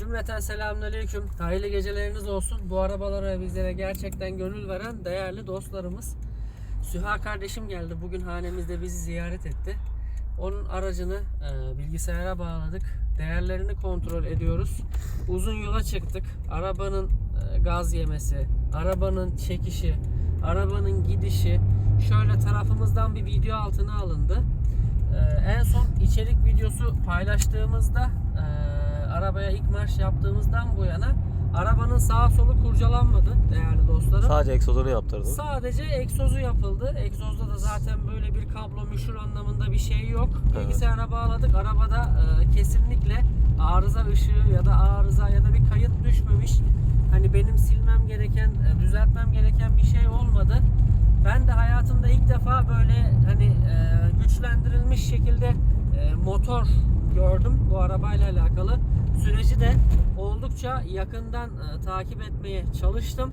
Cümleten selamünaleyküm. Hayırlı geceleriniz olsun. Bu arabalara bizlere gerçekten gönül veren değerli dostlarımız. Süha kardeşim geldi. Bugün hanemizde bizi ziyaret etti. Onun aracını e, bilgisayara bağladık. Değerlerini kontrol ediyoruz. Uzun yola çıktık. Arabanın e, gaz yemesi, arabanın çekişi, arabanın gidişi şöyle tarafımızdan bir video altına alındı. Ee, en son içerik videosu paylaştığımızda e, arabaya ilk marş yaptığımızdan bu yana arabanın sağa solu kurcalanmadı değerli dostlarım. Sadece egzozunu yaptırdın. Sadece egzozu yapıldı. Egzozda da zaten böyle bir kablo müşür anlamında bir şey yok. Evet. Bilgisayara bağladık. Arabada e, kesinlikle arıza ışığı ya da arıza ya da bir kayıt düşmemiş. Hani benim silmem gereken, e, düzeltmem gereken bir şey olmadı. Ben de hayatımda ilk defa böyle hani e, güçlendirilmiş şekilde e, motor gördüm bu arabayla alakalı. Süreci de oldukça yakından e, takip etmeye çalıştım.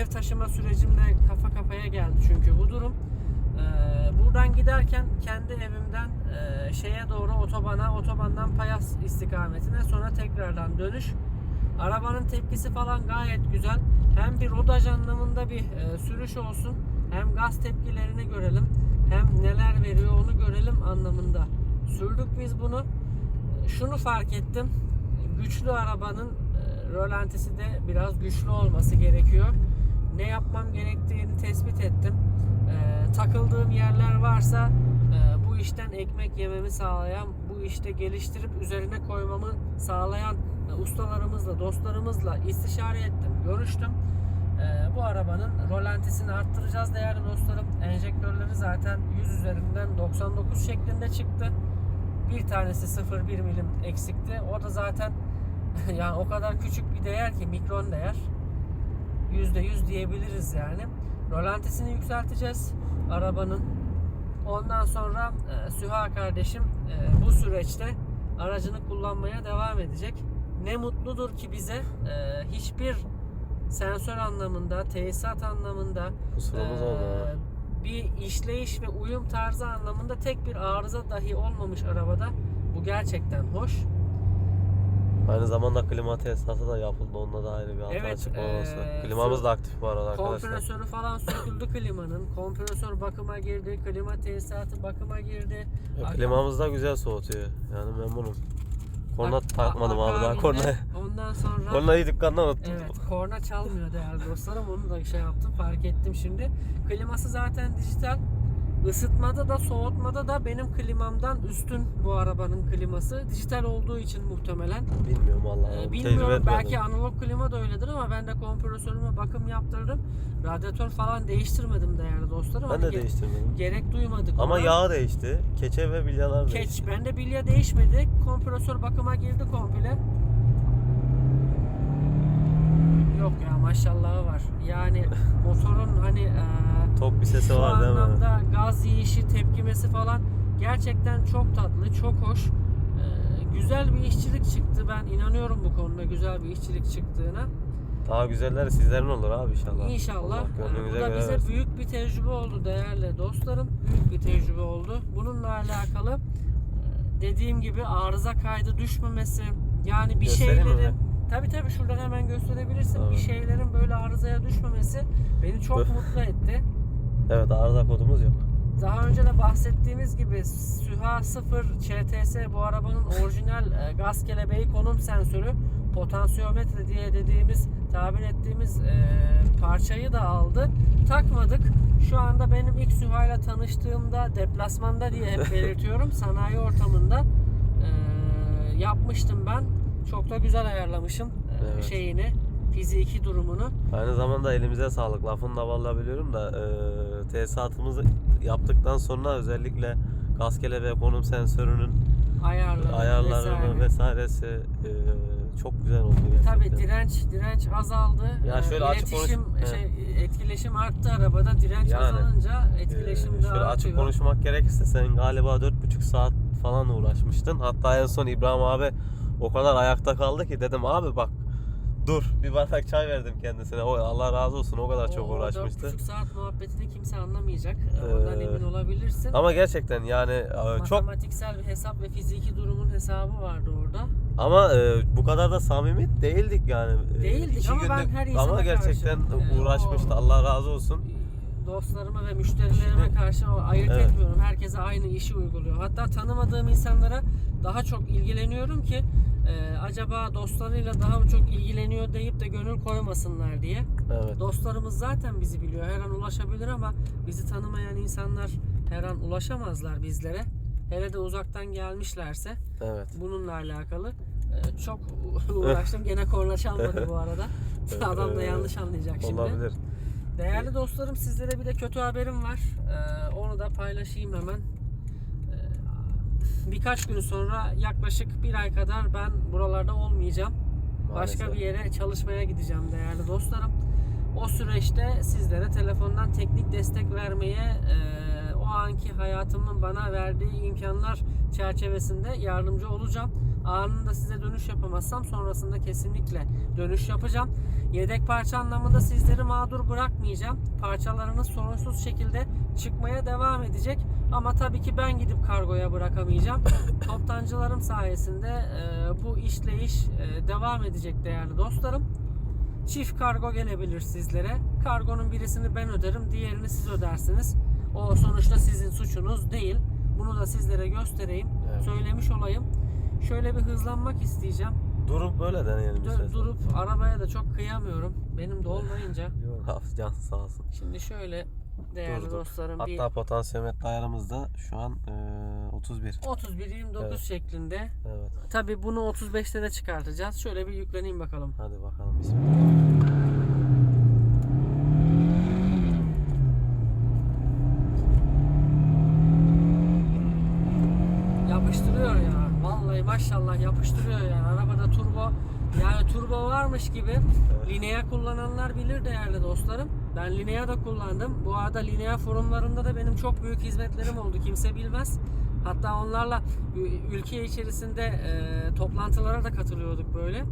Ev taşıma sürecimle kafa kafaya geldi çünkü bu durum. Ee, buradan giderken kendi evimden e, şeye doğru otobana, otobandan Payas istikametine sonra tekrardan dönüş. Arabanın tepkisi falan gayet güzel. Hem bir rodaj anlamında bir e, sürüş olsun, hem gaz tepkilerini görelim, hem neler veriyor onu görelim anlamında. Sürdük biz bunu. Şunu fark ettim. Güçlü arabanın e, rölantisi de biraz güçlü olması gerekiyor. Ne yapmam gerektiğini tespit ettim. E, takıldığım yerler varsa e, bu işten ekmek yememi sağlayan, bu işte geliştirip üzerine koymamı sağlayan e, ustalarımızla, dostlarımızla istişare ettim, görüştüm. E, bu arabanın rolantisini arttıracağız değerli dostlarım. Enjektörleri zaten 100 üzerinden 99 şeklinde çıktı. Bir tanesi 0,1 milim eksikti. O da zaten yani o kadar küçük bir değer ki mikron değer. %100 diyebiliriz yani. Rolantisini yükselteceğiz arabanın. Ondan sonra e, Süha kardeşim e, bu süreçte aracını kullanmaya devam edecek. Ne mutludur ki bize e, hiçbir sensör anlamında, tesisat anlamında olmadı. Bir işleyiş ve uyum tarzı anlamında tek bir arıza dahi olmamış arabada. Bu gerçekten hoş. Aynı zamanda klima tesisatı da yapıldı. Onda da ayrı bir hata Evet, çıkmaması. eee, Klimamız da aktif bu arada arkadaşlar. Kompresörü falan söküldü klimanın. Kompresör bakıma girdi. Klima tesisatı bakıma girdi. Ak- Klimamız da güzel soğutuyor. Yani memnunum. Korna ak- takmadım abi daha kornaya. Ondan sonra Kornayı dükkanda unuttum. Evet, korna çalmıyor değerli dostlarım. Onu da şey yaptım, fark ettim şimdi. Kliması zaten dijital. Isıtmada da soğutmada da benim klimamdan üstün bu arabanın kliması. Dijital olduğu için muhtemelen. Bilmiyorum vallahi. Ee, bilmiyorum belki analog klima da öyledir ama ben de kompresörüme bakım yaptırdım. Radyatör falan değiştirmedim değerli dostlarım. Ben Hani de ge- değiştirmedim. Gerek duymadık Ama ona. yağ değişti. Keçe ve bilyalar Keç. değişti. Bende bilye değişmedi. Kompresör bakıma girdi komple. Yok ya maşallahı var. Yani motorun hani eee, Tok bir sesi var değil mi? gaz yiyişi, tepkimesi falan gerçekten çok tatlı, çok hoş. Eee, güzel bir işçilik çıktı. Ben inanıyorum bu konuda güzel bir işçilik çıktığına. Daha güzelleri sizlerin olur abi inşallah. İnşallah. Allah bu da bize versin. büyük bir tecrübe oldu değerli dostlarım. Büyük bir tecrübe oldu. Bununla alakalı dediğim gibi arıza kaydı düşmemesi yani bir Göstereyim mi şeylerin Tabi tabi şuradan hemen gösterebilirsin. Tamam. Bir şeylerin böyle arızaya düşmemesi beni çok mutlu etti. Evet arıza kodumuz yok. Daha önce de bahsettiğimiz gibi Süha 0 ÇTS bu arabanın orijinal e, gaz kelebeği konum sensörü potansiyometre diye dediğimiz tabir ettiğimiz e, parçayı da aldı. Takmadık. Şu anda benim ilk Süha ile tanıştığımda deplasmanda diye hep belirtiyorum sanayi ortamında e, yapmıştım ben. Çok da güzel ayarlamışım e, Evet. şeyini fiziki durumunu. Aynı zamanda elimize sağlık. Lafını da vallahi biliyorum da e, tesisatımızı yaptıktan sonra özellikle gaz kelebeği konum sensörünün Ayarları, ayarları vesaire. vesairesi e, çok güzel oldu gerçekten. Tabii direnç direnç azaldı. Ya Ee, şöyle açık konuş- şey etkileşim arttı arabada. Direnç Yani, azalınca E, etkileşim de şöyle artıyor. açık konuşmak gerekirse sen galiba 4,5 saat falan uğraşmıştın. Hatta en son İbrahim abi o kadar ayakta kaldı ki dedim abi bak dur bir bardak çay verdim kendisine. O Allah razı olsun o kadar çok O uğraşmıştı. 4,5 saat muhabbetini kimse anlamayacak. Ee, Ondan Ee, emin olabilirsin. Ama gerçekten yani e, çok Matematiksel bir hesap ve fiziki durumun hesabı vardı orada. Ama e, bu kadar da samimi değildik yani. E, Değildik iki ama ben günlük- her insana Ama gerçekten karşı, uğraşmıştı. o- Allah razı olsun. dostlarıma ve müşterilerime Şimdi- karşı ayırt Evet. etmiyorum. Herkese aynı işi uyguluyor. Hatta tanımadığım insanlara daha çok ilgileniyorum ki e, acaba dostlarıyla daha mı çok ilgileniyor deyip de gönül koymasınlar diye. Evet. Dostlarımız zaten bizi biliyor. Her an ulaşabilir ama bizi tanımayan insanlar her an ulaşamazlar bizlere. Hele de uzaktan gelmişlerse Evet. bununla alakalı e, çok uğraştım. Gene korna çalmadı bu arada. Adam da yanlış anlayacak şimdi. Olabilir. Değerli dostlarım sizlere bir de kötü haberim var. Ee, onu da paylaşayım hemen. Birkaç gün sonra yaklaşık bir ay kadar ben buralarda olmayacağım. Başka Maalesef. bir yere çalışmaya gideceğim değerli dostlarım. O süreçte sizlere telefondan teknik destek vermeye e, o anki hayatımın bana verdiği imkanlar çerçevesinde yardımcı olacağım. Anında size dönüş yapamazsam sonrasında kesinlikle dönüş yapacağım. Yedek parça anlamında sizleri mağdur bırakmayacağım. Parçalarınız sorunsuz şekilde çıkmaya devam edecek. Ama tabii ki ben gidip kargoya bırakamayacağım. Toptancılarım sayesinde e, bu işleyiş e, devam edecek değerli dostlarım. Çift kargo gelebilir sizlere. Kargonun birisini ben öderim, diğerini siz ödersiniz. O sonuçta sizin suçunuz değil. Bunu da sizlere göstereyim. Evet. Söylemiş olayım. Şöyle bir hızlanmak isteyeceğim. Durup böyle deneyelim Dur- istersen. durup arabaya da çok kıyamıyorum. Benim de olmayınca. Yok, can sağ olsun. Şimdi şöyle değerli Durduk. dostlarım bir Hatta potansiyometre ayarımız da şu an e, 31. 31-29 Evet. şeklinde. Evet. Tabi bunu 35'te de çıkartacağız. Şöyle bir yükleneyim bakalım. Hadi bakalım bismillah. Yapıştırıyor ya. Vallahi maşallah yapıştırıyor yani. Arabada turbo yani turbo varmış gibi Evet. Linea kullananlar bilir değerli dostlarım. Ben Linea da kullandım. Bu arada Linea forumlarında da benim çok büyük hizmetlerim oldu. Kimse bilmez. Hatta onlarla ülke içerisinde e, toplantılara da katılıyorduk böyle.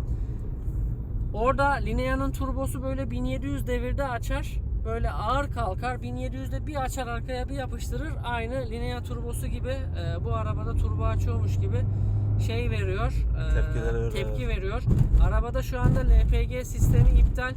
Orada Linea'nın turbosu böyle 1700 devirde açar. Böyle ağır kalkar. 1700'de bir açar arkaya bir yapıştırır. Aynı Linea turbosu gibi e, bu arabada turbo açıyormuş gibi şey veriyor. e, tepki veriyor. Arabada şu anda LPG sistemi iptal.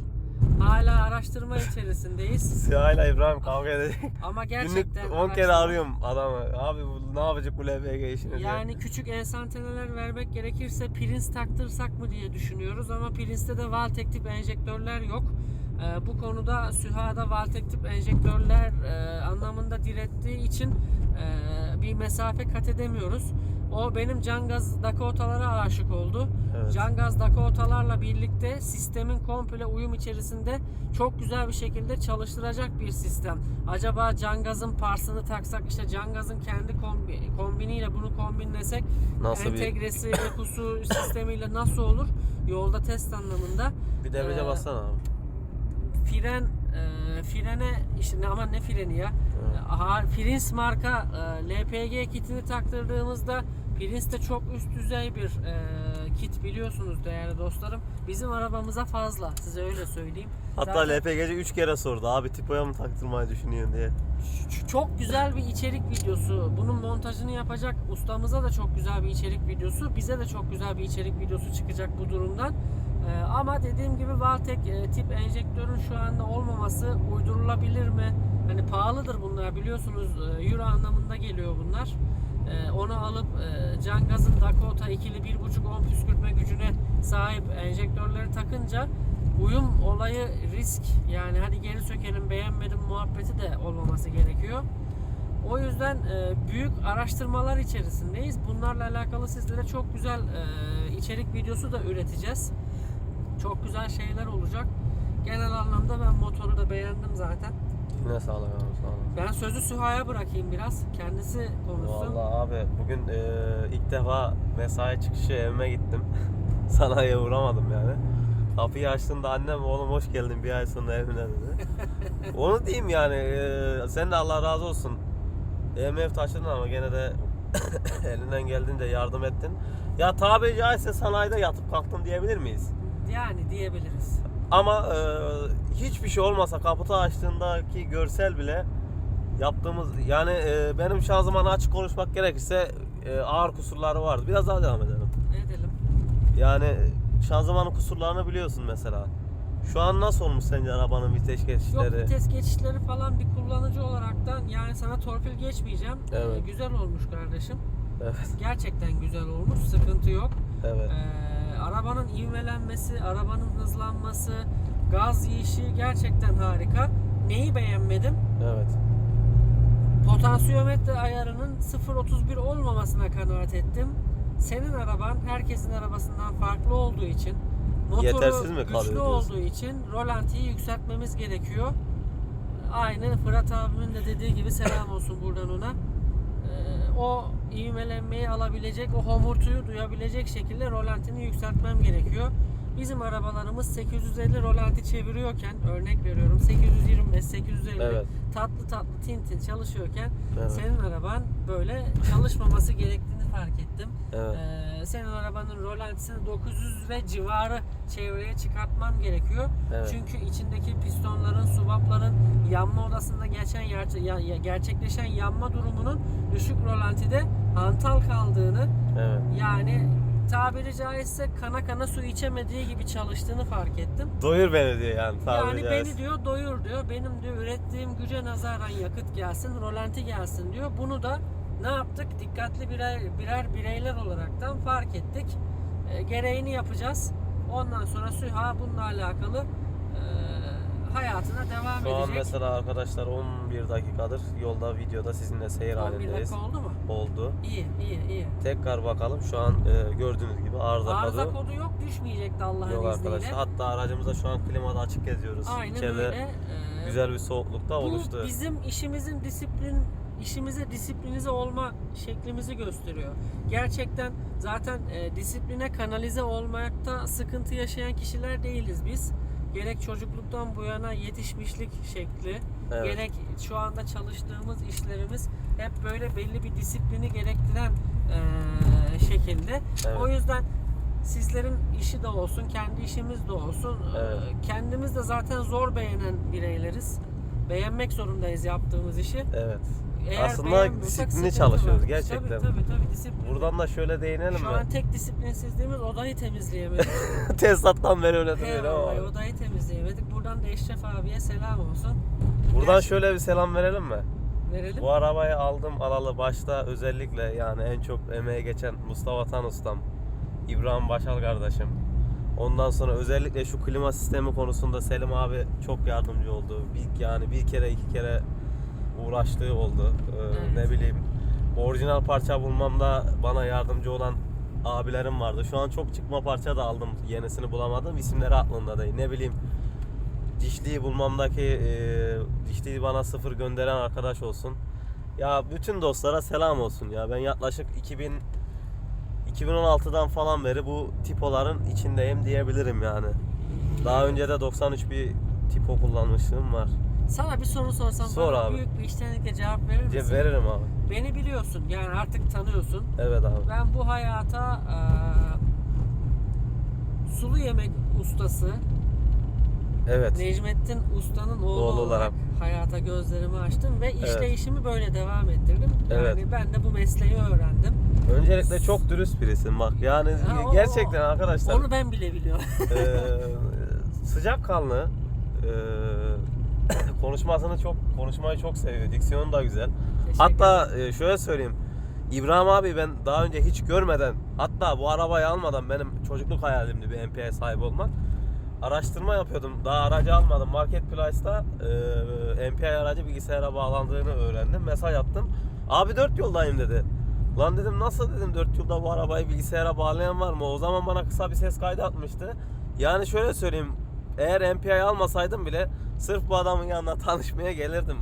Hala araştırma içerisindeyiz. Siyah'yla İbrahim kavga edecek. Ama Günlük gerçekten 10 kere arıyorum adamı. Abi bu ne yapacak bu LPG işini diye. Yani küçük enstantaneler vermek gerekirse Prince taktırsak mı diye düşünüyoruz ama Prince'te de Valtek tip enjektörler yok. Ee, bu konuda Süha'da Valtek tip enjektörler e, anlamında direttiği için e, bir mesafe kat edemiyoruz. O benim Cangaz Dakota'lara aşık oldu. Evet. Cangaz Dakota'larla birlikte sistemin komple uyum içerisinde çok güzel bir şekilde çalıştıracak bir sistem. Acaba Cangaz'ın parsını taksak işte Cangaz'ın kendi kombi- kombiniyle bunu kombinlesek Nasıl bir- entegresi, ekusu sistemiyle nasıl olur? Yolda test anlamında. Bir debriyaja Ee, bassana abi. Fren e, frene işte ne ama ne freni ya? Evet. Ha, Prince marka e, LPG kitini taktırdığımızda Prince de çok üst düzey bir e, kit biliyorsunuz değerli dostlarım. Bizim arabamıza fazla size öyle söyleyeyim. Hatta Zaten LPG'ci 3 kere sordu abi tipoya mı taktırmayı düşünüyorsun diye. çok güzel bir içerik videosu. Bunun montajını yapacak ustamıza da çok güzel bir içerik videosu. Bize de çok güzel bir içerik videosu çıkacak bu durumdan. E, ama dediğim gibi Valtek e, tip enjektörün şu anda olmaması uydurulabilir mi? Hani pahalıdır bunlar biliyorsunuz e, euro anlamında geliyor bunlar. E, onu alıp e, Cangaz'ın Dakota ikili 1.5 10 püskürtme gücüne sahip enjektörleri takınca uyum olayı risk yani hadi geri sökelim beğenmedim muhabbeti de olmaması gerekiyor. O yüzden e, büyük araştırmalar içerisindeyiz. Bunlarla alakalı sizlere çok güzel e, içerik videosu da üreteceğiz. Çok güzel şeyler olacak. Genel anlamda ben motoru da beğendim zaten. Yine sağlık abi. Ben sözü Süha'ya bırakayım biraz. Kendisi konuşsun. Vallahi abi bugün e, ilk defa mesai çıkışı evime gittim. Sanayiye uğramadım yani. Kapıyı açtığında annem oğlum hoş geldin bir ay sonra evine dedi. Onu diyeyim yani e, sen de Allah razı olsun. Ev taşıdın ama gene de elinden geldiğince yardım ettin. Ya tabiri caizse sanayide yatıp kalktım diyebilir miyiz? Yani diyebiliriz. Ama e, hiçbir şey olmasa kaputu açtığındaki görsel bile yaptığımız yani e, benim şanzımanı açık konuşmak gerekirse e, ağır kusurları vardı. Biraz daha devam edelim. Edelim. Yani şanzımanın kusurlarını biliyorsun mesela. Şu an nasıl olmuş sence arabanın vites Yok geçişleri? vites geçişleri falan bir kullanıcı olaraktan yani sana torpil geçmeyeceğim. Ee, Evet. güzel olmuş kardeşim. Evet, Gerçekten güzel olmuş. Sıkıntı yok. evet. Ee, arabanın ivmelenmesi, arabanın hızlanması, gaz yiyişi gerçekten harika. Neyi beğenmedim? Evet. Potansiyometre ayarının 0.31 olmamasına kanaat ettim. Senin araban herkesin arabasından farklı olduğu için motoru Yetersiz mi kalıyor güçlü diyorsun? olduğu için rolantiyi yükseltmemiz gerekiyor. Aynı Fırat abimin de dediği gibi selam olsun buradan ona. Ee, o ivmelenmeyi alabilecek, o homurtuyu duyabilecek şekilde rolantini yükseltmem gerekiyor. Bizim arabalarımız 850 rolanti çeviriyorken örnek veriyorum 825 850 Evet. tatlı tatlı tintin çalışıyorken Evet. senin araban böyle çalışmaması gerektiğini fark ettim. Evet. Ee, senin arabanın rolantisini 900 ve civarı çevreye çıkartmam gerekiyor. Evet. Çünkü içindeki pistonların, subapların yanma odasında geçen yer- gerçekleşen yanma durumunun düşük rolantide hantal kaldığını Evet. yani tabiri caizse kana kana su içemediği gibi çalıştığını fark ettim. Doyur beni diyor yani tabiri Yani caizse. beni diyor doyur diyor. Benim diyor ürettiğim güce nazaran yakıt gelsin, rolanti gelsin diyor. Bunu da ne yaptık? Dikkatli birer birer bireyler olaraktan fark ettik. E, gereğini yapacağız. Ondan sonra SÜHA bununla alakalı e, hayatına devam Şu an edecek. mesela arkadaşlar 11 dakikadır yolda videoda sizinle seyir 11 halindeyiz. dakika oldu mu? Oldu. İyi, iyi, iyi. Tekrar bakalım şu an e, gördüğünüz gibi arıza, Arıza kodu kodu yok, düşmeyecekti Allah'ın yok izniyle. arkadaşlar. Hatta aracımızda şu an klimada açık geziyoruz. Aynen İçeride öyle. E, güzel bir soğukluk da Bu oluştu. bizim işimizin disiplin işimize disiplinize olma şeklimizi gösteriyor. Gerçekten zaten e, disipline kanalize olmakta sıkıntı yaşayan kişiler değiliz biz. Gerek çocukluktan bu yana yetişmişlik şekli, Evet. gerek şu anda çalıştığımız işlerimiz hep böyle belli bir disiplini gerektiren e, şekilde. Evet. O yüzden sizlerin işi de olsun, kendi işimiz de olsun. Evet. Kendimiz de zaten zor beğenen bireyleriz. Beğenmek zorundayız yaptığımız işi. Evet. Eğer Aslında beğenmiyorsak disiplinli sıkıntı çalışıyoruz var. gerçekten. Tabii tabii tabii disiplin. Buradan da şöyle değinelim Şu mi? an tek disiplinsizliğimiz odayı temizleyemedik. Tesisattan beri öyle duruyor Eyvallah ama. odayı temizleyemedik. Buradan da Eşref abiye selam olsun. Buradan şöyle bir selam verelim mi? Verelim. Bu arabayı aldım alalı başta özellikle yani en çok emeğe geçen Mustafa Tan ustam, İbrahim Başal kardeşim. Ondan sonra özellikle şu klima sistemi konusunda Selim abi çok yardımcı oldu. Bir, yani bir kere iki kere uğraştığı oldu. Ee, Evet. Ne bileyim orijinal parça bulmamda bana yardımcı olan abilerim vardı. Şu an çok çıkma parça da aldım. Yenisini bulamadım. İsimleri aklımda değil. Ne bileyim dişliği bulmamdaki e, dişliği bana sıfır gönderen arkadaş olsun. Ya bütün dostlara selam olsun ya. Ben yaklaşık 2000 2016'dan falan beri bu tipoların içindeyim diyebilirim yani. Daha önce de 93 bir tipo kullanmışlığım var. Sana bir soru sorsam Sor bana abi. büyük bir içtenlikle cevap verir misin? Ce- Veririm abi. Beni biliyorsun yani artık tanıyorsun. Evet abi. Ben bu hayata eee, sulu yemek ustası Evet. Necmettin Usta'nın oğlu, Oğlu olarak, olarak. hayata gözlerimi açtım ve Evet. işleyişimi böyle devam ettirdim. Yani Evet. ben de bu mesleği öğrendim. Öncelikle çok dürüst birisin bak. Yani Ha, o- gerçekten arkadaşlar Onu ben bile biliyorum. eee sıcakkanlı eee konuşmasını çok konuşmayı çok seviyor. Diksiyonu da güzel. Teşekkür Hatta e, şöyle söyleyeyim. İbrahim abi ben daha önce hiç görmeden hatta bu arabayı almadan benim çocukluk hayalimdi bir MPI sahibi olmak. Araştırma yapıyordum. Daha aracı almadım. Marketplace'ta e, MPI aracı bilgisayara bağlandığını öğrendim. Mesaj attım. Abi dört yoldayım dedi. Lan dedim nasıl dedim dört yılda bu arabayı bilgisayara bağlayan var mı? O zaman bana kısa bir ses kaydı atmıştı. Yani şöyle söyleyeyim. Eğer MPI almasaydım bile sırf bu adamın yanına tanışmaya gelirdim.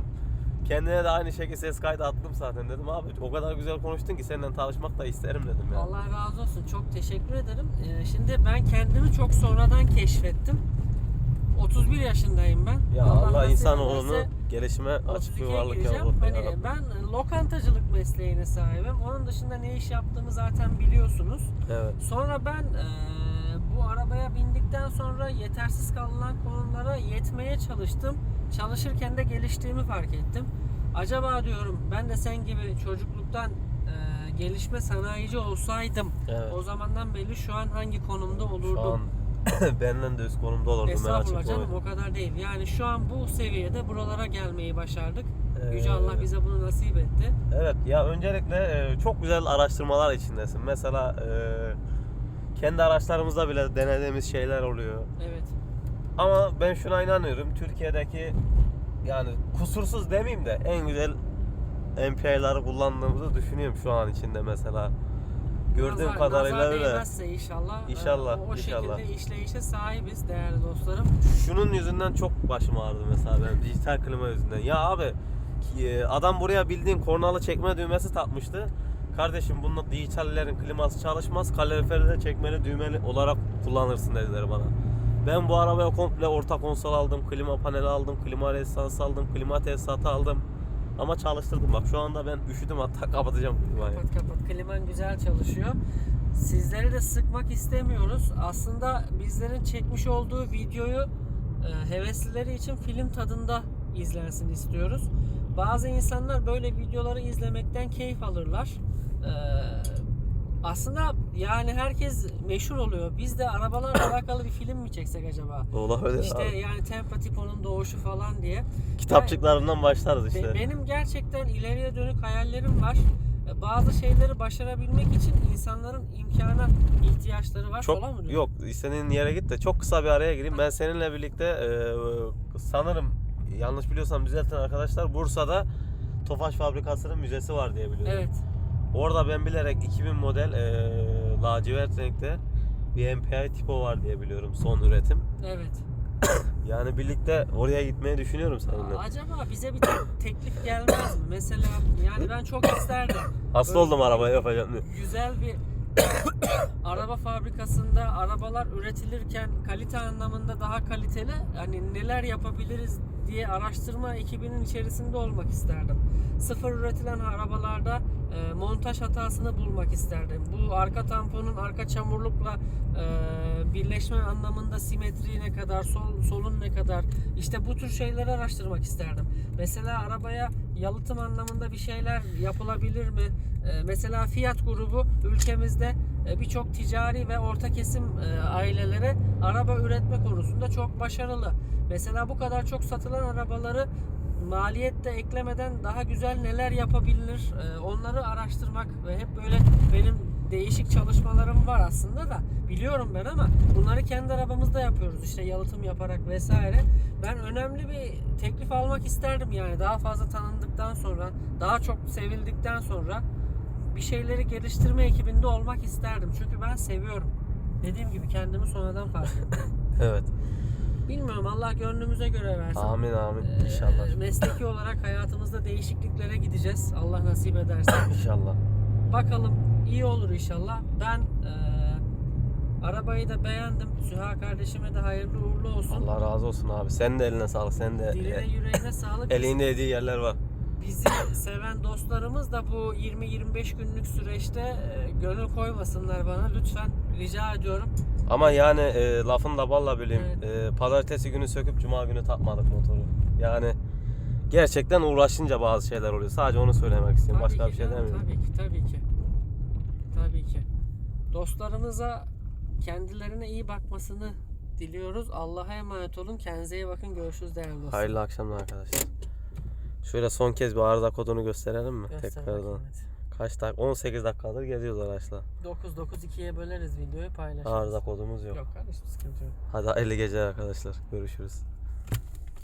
Kendine de aynı şekilde ses kaydı attım zaten dedim abi o kadar güzel konuştun ki seninle tanışmak da isterim dedim ya. Allah razı olsun. Çok teşekkür ederim. Ee, şimdi ben kendimi çok sonradan keşfettim. 31 yaşındayım ben. Ya Allah, nasip insanoğlunu gelişime açık bir 32'ye varlık. Hani ya Rabbi. ben lokantacılık mesleğine sahibim. Onun dışında ne iş yaptığımı zaten biliyorsunuz. Evet. Sonra ben bu arabaya bindikten sonra yetersiz kalınan konulara yetmeye çalıştım. Çalışırken de geliştiğimi fark ettim. Acaba diyorum ben de sen gibi çocukluktan eee, gelişme sanayici olsaydım Evet. o zamandan beri şu an hangi konumda Şu olurdum? an benden de üst konumda olurdum Estağfurullah canım o kadar değil. Yani şu an bu seviyede buralara gelmeyi başardık. Yüce Ee, Allah bize bunu nasip etti. Evet ya öncelikle e, çok güzel araştırmalar içindesin. Mesela e, kendi araçlarımızda bile denediğimiz şeyler oluyor. Evet. Ama ben şuna inanıyorum. Türkiye'deki yani kusursuz demeyeyim de en güzel MPI'ları kullandığımızı düşünüyorum şu an içinde mesela. Gördüğüm Nazar- kadarıyla nazar öyle. değmezse inşallah. İnşallah, e, O, o inşallah. şekilde işleyişe sahibiz değerli dostlarım. Şunun yüzünden çok başım ağrıdı mesela benim dijital klima yüzünden. Ya abi e, adam buraya bildiğin kornalı çekme düğmesi takmıştı. Kardeşim bunun dijitallerin kliması çalışmaz. Kaloriferi de çekmeli düğmeli olarak kullanırsın dediler bana. Ben bu arabaya komple orta konsol aldım, klima paneli aldım, klima resistans aldım, klima tesisatı aldım. Ama çalıştırdım bak şu anda ben üşüdüm hatta kapatacağım klimayı. Kapat kapat. Kliman güzel çalışıyor. Sizleri de sıkmak istemiyoruz. Aslında bizlerin çekmiş olduğu videoyu e, heveslileri için film tadında izlensin istiyoruz. Bazı insanlar böyle videoları izlemekten keyif alırlar. E, aslında yani herkes meşhur oluyor. Biz de arabalarla alakalı bir film mi çeksek acaba? Olabilir İşte abi. yani Tempa Tipo'nun doğuşu falan diye. Kitapçıklarından başlarız Be- işte. Benim gerçekten ileriye dönük hayallerim var. E, Bazı şeyleri başarabilmek için insanların imkana ihtiyaçları var. Çok falan mı yok istediğin yere git de çok kısa bir araya gireyim. Ben seninle birlikte e, sanırım yanlış biliyorsam düzeltin arkadaşlar Bursa'da Tofaş Fabrikası'nın müzesi var diye biliyorum. Evet. Orada ben bilerek 2000 model e, lacivert renkte bir MPI tipo var diye biliyorum son üretim. Evet. Yani birlikte oraya gitmeyi düşünüyorum seninle. Acaba bize bir te- teklif gelmez mi? Mesela yani ben çok isterdim. Hasta böyle- oldum arabayı yapacağım diye. Güzel bir araba fabrikasında arabalar üretilirken kalite anlamında daha kaliteli hani neler yapabiliriz diye araştırma ekibinin içerisinde olmak isterdim. Sıfır üretilen arabalarda e, montaj hatasını bulmak isterdim. Bu arka tamponun arka çamurlukla e, birleşme anlamında simetri ne kadar, sol, solun ne kadar işte bu tür şeyleri araştırmak isterdim. Mesela arabaya yalıtım anlamında bir şeyler yapılabilir mi? E, mesela Fiat grubu ülkemizde e, birçok ticari ve orta kesim e, ailelere araba üretme konusunda çok başarılı. Mesela bu kadar çok satılan arabaları maliyette eklemeden daha güzel neler yapabilir e, onları araştırmak ve hep böyle benim değişik çalışmalarım var aslında da biliyorum ben ama bunları kendi arabamızda yapıyoruz işte yalıtım yaparak vesaire. Ben önemli bir teklif almak isterdim yani daha fazla tanındıktan sonra daha çok sevildikten sonra bir şeyleri geliştirme ekibinde olmak isterdim. Çünkü ben seviyorum. Dediğim gibi kendimi sonradan fark ettim. Evet. Bilmiyorum Allah gönlümüze göre versin. Amin amin Ee, inşallah. mesleki olarak hayatımızda değişikliklere gideceğiz. Allah nasip ederse. İnşallah. Bakalım iyi olur inşallah. Ben e, arabayı da beğendim. Süha kardeşime de hayırlı uğurlu olsun. Allah razı olsun abi. Senin de eline sağlık. Senin de Diline yüreğine sağlık. elinde yediği yerler var. Bizi seven dostlarımız da bu 20-25 günlük süreçte e, gönül koymasınlar bana. Lütfen rica ediyorum. Ama yani e, lafın da balla bileyim. Evet. E, pazartesi günü söküp cuma günü takmadık motoru. Yani gerçekten uğraşınca bazı şeyler oluyor. Sadece onu söylemek istiyorum. Tabii Başka ki bir şey canım, demiyorum. Tabii ki, tabii ki. Tabii ki. Dostlarımıza kendilerine iyi bakmasını diliyoruz. Allah'a emanet olun. Kendinize iyi bakın. Görüşürüz değerli dostlar. Hayırlı akşamlar arkadaşlar. Şöyle son kez bir arıza kodunu gösterelim mi? Göster Tekrardan. hadi. Kaç dakika? 18 dakikadır geziyoruz araçla. 9 9 2'ye böleriz videoyu paylaşırız. Arıza kodumuz yok. Yok kardeşim sıkıntı yok. Hadi hayırlı geceler arkadaşlar. Görüşürüz.